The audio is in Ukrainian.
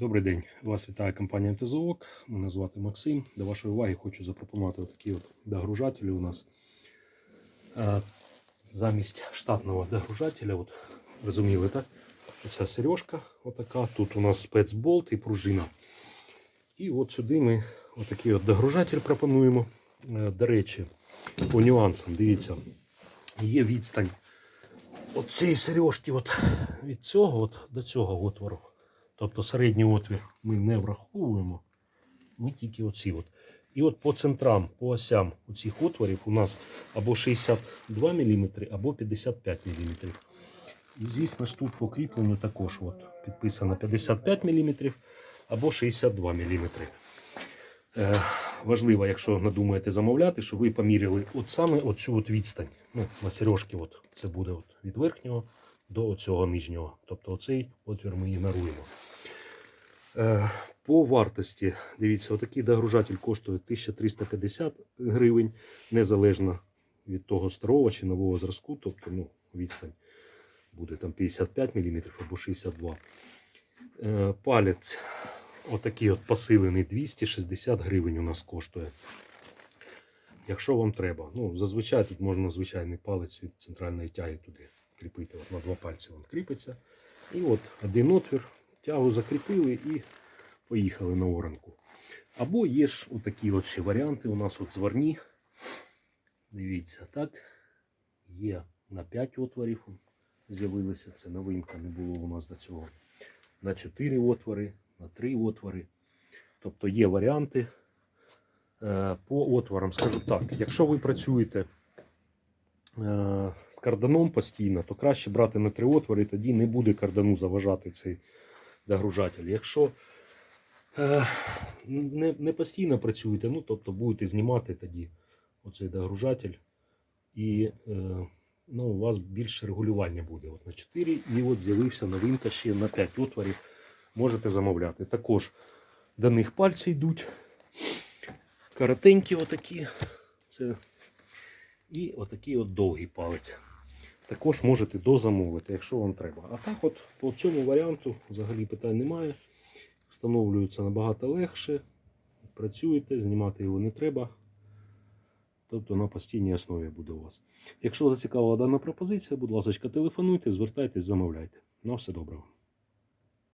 Добрий день, вас вітає компанія МТЗОК. Мене звати Максим. До вашої уваги хочу запропонувати такі от догружателі у нас. Е, Замість штатного догружателя, от, розуміли, так? Оця сережка, отака. Тут у нас спецболт і пружина. І от сюди ми отакий от догружатель пропонуємо. Е, До речі, по нюансам, дивіться, є відстань от цієї сережки от, від цього от, до цього отвору. Тобто середній отвір ми не враховуємо, ми тільки оці. От. І от по центрам, по осям цих отворів у нас або 62 мм, або 55 мм. І звісно ж тут по кріпленню також от, підписано 55 мм або 62 мм. Е, важливо, якщо надумаєте замовляти, щоб ви поміряли от саме оцю от відстань. Ну, на сережки от, це буде от від верхнього до цього нижнього. Тобто оцей отвір ми ігноруємо. Е, По вартості, дивіться, отакий догружатель коштує 1350 гривень, незалежно від того старого чи нового зразку, тобто ну, відстань буде там 55 мм або 62 Е, Палець, отакий от посилений 260 гривень у нас коштує. Якщо вам треба. Ну, зазвичай тут можна звичайний палець від центральної тяги туди кріпити. От на два пальці він кріпиться. І от один отвір, тягу закріпили і поїхали на оранку. Або є ж отакі от ще варіанти. У нас от зварні. Дивіться, так. Є на 5 отворів. З'явилися. Це новинка, не було у нас до цього. На 4 отвори, на 3 отвори. Тобто є варіанти. Е, По отворам скажу так, якщо ви працюєте з карданом постійно, то краще брати на три отвори, тоді не буде кардану заважати цей догружатель. Якщо е, не, не постійно працюєте, ну тобто будете знімати тоді оцей догружатель, і е, ну, у вас більше регулювання буде. От на 4 і от з'явився новинка ще на 5 отворів. Можете замовляти. Також до них пальці йдуть. Коротенькі отакі. Це і отакий от довгий палець. Також можете дозамовити, якщо вам треба. А так от по цьому варіанту взагалі питань немає. Встановлюється набагато легше. Працюєте, знімати його не треба. Тобто на постійній основі буде у вас. Якщо зацікавила дана пропозиція, будь ласка, телефонуйте, звертайтесь, замовляйте. На все доброго.